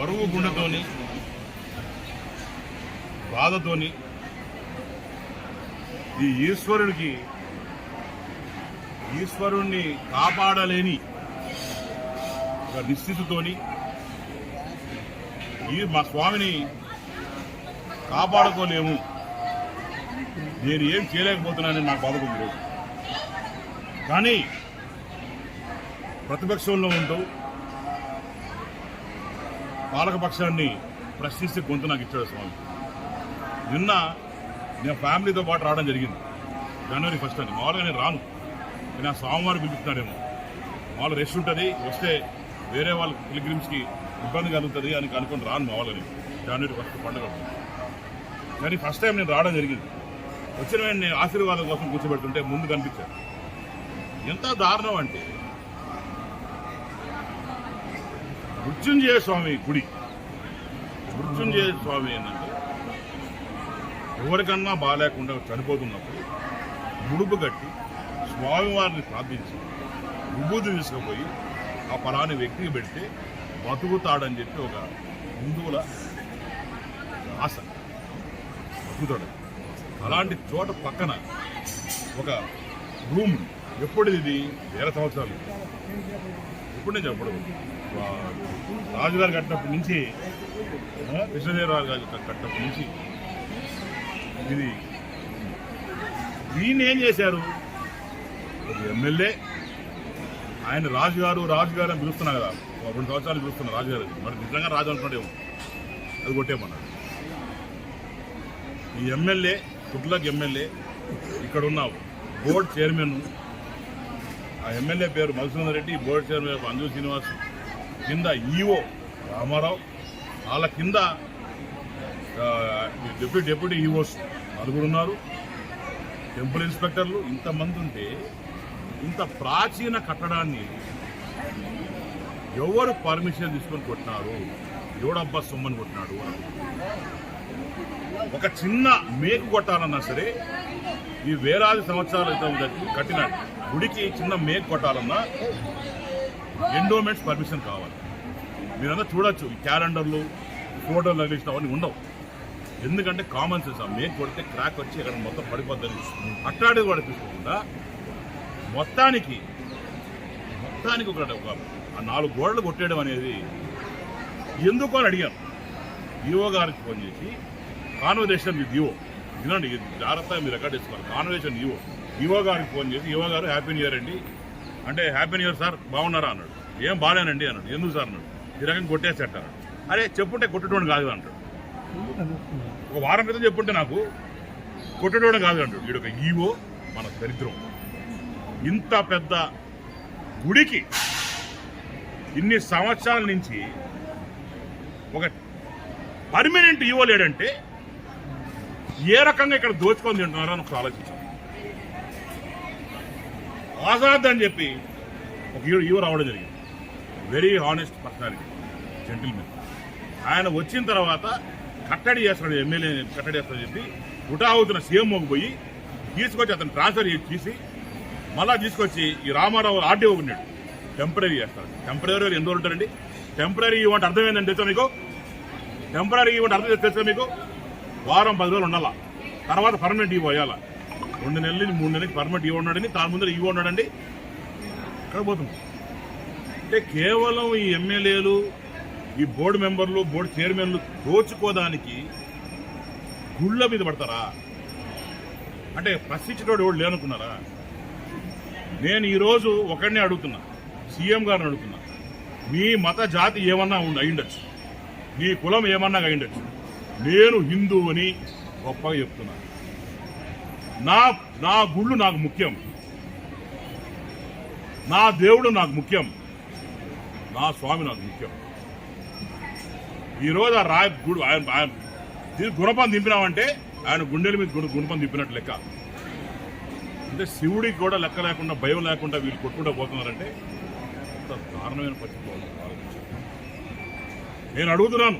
బరువు గుండతోని బాధతోని ఈ ఈశ్వరుడికి ఈశ్వరుణ్ణి కాపాడలేని ఒక నిశ్చితితోని ఈ మా స్వామిని కాపాడుకోలేము. నేను ఏం చేయలేకపోతున్నానని నాకు బాధకుంది కానీ ప్రతిపక్షంలో ఉంటూ పాలకపక్షాన్ని ప్రశ్నిస్తే గొంతు నాకు ఇచ్చాడు స్వామి. నిన్న నేను ఫ్యామిలీతో పాటు రావడం జరిగింది. జనవరి ఫస్ట్ అని మామూలుగా నేను రాను. నేను ఆ స్వామివారు పిలుపుతున్నాడేమో మామూలు రెస్ట్ ఉంటుంది వస్తే వేరే వాళ్ళ పిలిగ్రిమ్స్కి ఇబ్బంది కలుగుతుంది అని అనుకుని రాను మామూలుగా నేను. జనవరి ఫస్ట్ పండుగ. కానీ ఫస్ట్ టైం నేను రావడం జరిగింది. వచ్చిన వెంటనే నేను ఆశీర్వాదం కోసం కూర్చోబెడుతుంటే ముందు కనిపించాను ఎంత దారుణం అంటే మృత్యుంజయ స్వామి గుడి. మృత్యుంజయ స్వామి ఏంటంటే ఎవరికన్నా బాగాలేకుండా చనిపోతున్నప్పుడు ముడుపు కట్టి స్వామివారిని ప్రార్థించి విభూతి తీసుకుపోయి ఆ ఫలాని వ్యక్తికి పెడితే బతుకుతాడని చెప్పి ఒక హిందువుల ఆశ. బతుకుతాడు. అలాంటి చోట పక్కన ఒక రూమ్ ఎప్పుడు ఇది? వేల సంవత్సరాలు. ఎప్పుడు నేను చెప్పడు రాజుగారు కట్టినప్పటి నుంచి ఆ, గారు కట్టినప్పటి నుంచి ఇది దీన్ని ఏం చేశారు? ఎమ్మెల్యే ఆయన రాజుగారు రాజుగారు అని పిలుస్తున్నా కదా ఒక రెండు సంవత్సరాలు పిలుస్తున్నా రాజుగారు. మరి నిజంగా రాజు అనుకున్నాడేమో అది కొట్టేమన్నాడు ఈ ఎమ్మెల్యే తుగ్లక్ ఎమ్మెల్యే ఇక్కడ ఉన్న బోర్డు చైర్మన్ ఎమ్మెల్యే పేరు మధుసూదన్ రెడ్డి బోర్డు చైర్మన్ అంజు శ్రీనివాస్. కింద ఈఓ రామారావు వాళ్ళ కింద డిప్యూటీ డిప్యూటీ ఈఓస్ నలుగురు ఉన్నారు. టెంపుల్ ఇన్స్పెక్టర్లు ఇంతమంది ఉంటే ఇంత ప్రాచీన కట్టడాన్ని ఎవరు పర్మిషన్ తీసుకొని కొట్టినారు? ఎవడబ్బా సొమ్మని కొట్టినాడు? ఒక చిన్న మేకు కొట్టాలన్నా సరే ఈ వేలాది సంవత్సరాల క్రితం కట్టినాడు. గుడికి చిన్న మేక్ కొట్టాలన్నా ఎండోమెంట్స్ పర్మిషన్ కావాలి. మీరంతా చూడొచ్చు క్యాలెండర్లు ఫోటోలు తగిలిసిన అవన్నీ ఉండవు. ఎందుకంటే కామన్ సెన్స్ ఆ మేక్ కొడితే క్రాక్ వచ్చి ఇక్కడ మొత్తం పడిపోద్దని అట్లాంటిది కూడా తీసుకోకుండా మొత్తానికి మొత్తానికి ఒక ఒక ఆ నాలుగు గోడలు కొట్టేయడం అనేది ఎందుకు అని అడిగాను. ఈఓ గారికి ఫోన్ చేసి కాన్వర్జేషన్ విత్ ఈఓ వినండి జాగ్రత్తగా మీరు రికార్డ్ చేసుకోవాలి. కాన్వర్జేషన్ ఈఓ యువో గారికి ఫోన్ చేసి యువ గారు హ్యాపీ న్యూ ఇయర్ అండి. అంటే హ్యాపీ న్యూ ఇయర్ సార్ బాగున్నారా అన్నాడు. ఏం బాగాలేనండి అన్నాడు. ఎందుకు సార్ అన్నాడు. ఈ రకంగా కొట్టేసేట అరే చెప్పుంటే కొట్టడం కాదు అంటాడు. ఒక వారం క్రితం చెప్పుంటే నాకు కొట్టడం కాదు అంటాడు. వీడు ఒక ఈవో మన దరిద్రం. ఇంత పెద్ద గుడికి ఇన్ని సంవత్సరాల నుంచి ఒక పర్మనెంట్ ఈవో లేడంటే ఏ రకంగా ఇక్కడ దోచుకొని తింటున్నారో అని ఒకసారి ఆలోచించాను. ఆజాద్ అని చెప్పి ఒక ఈవో రావడం జరిగింది. వెరీ హానెస్ట్ పర్సనాలిటీ జెంటిల్మెన్ ఆయన వచ్చిన తర్వాత కట్టడి చేస్తాడు ఎమ్మెల్యే కట్టడి చేస్తాడని చెప్పి ఉటా అవుతున్న సీఎంఓకి పోయి తీసుకొచ్చి అతను ట్రాన్స్ఫర్ చేసి తీసి మళ్ళా తీసుకొచ్చి ఈ రామారావు ఆర్డీఓ ఉన్నాడు. టెంపరీ చేస్తాడు. టెంపరీ ఎన్ని రోజులు ఉంటారండి? టెంపరీ ఇవ్వంటే అర్థం ఏంటంటే తెలుసా మీకు? టెంపరీ ఇవ్వంటే అర్థం తెలుసా మీకు? వారం పది రోజులు ఉండాలా? తర్వాత పర్మనెంట్ ఇవ్వ పోయాలా రెండు నెలలు మూడు నెలలకి పర్మిట్ ఇవ్వ ఉన్నాడని దాని ముందర ఇవ్వ ఇక్కడ పోతున్నాం. అంటే కేవలం ఈ ఎమ్మెల్యేలు ఈ బోర్డు మెంబర్లు బోర్డు చైర్మన్లు దోచుకోదానికి గుళ్ళ మీద పడతారా? అంటే ప్రశ్నించేటోడు ఎవడు లేనుకున్నారా నేను ఈరోజు ఒకడిని అడుగుతున్నా సీఎం గారిని అడుగుతున్నా. మీ మత జాతి ఏమన్నా ఉండి నీ కులం ఏమన్నా అయ్యుండొచ్చు. నేను హిందువుని గొప్పగా చెప్తున్నాను నా నా గుళ్ళు నాకు ముఖ్యం. నా దేవుడు నాకు ముఖ్యం. నా స్వామి నాకు ముఖ్యం. ఈరోజు ఆ రాయ గుడు ఆయన ఆయన గుణపం దింపినామంటే ఆయన గుండెల మీద గుణపం దింపినట్టు లెక్క. అంటే శివుడికి కూడా లెక్క లేకుండా భయం లేకుండా వీళ్ళు కొట్టుకుంటూ పోతున్నారంటే ఎంత దారుణమైన పరిస్థితి నేను అడుగుతున్నాను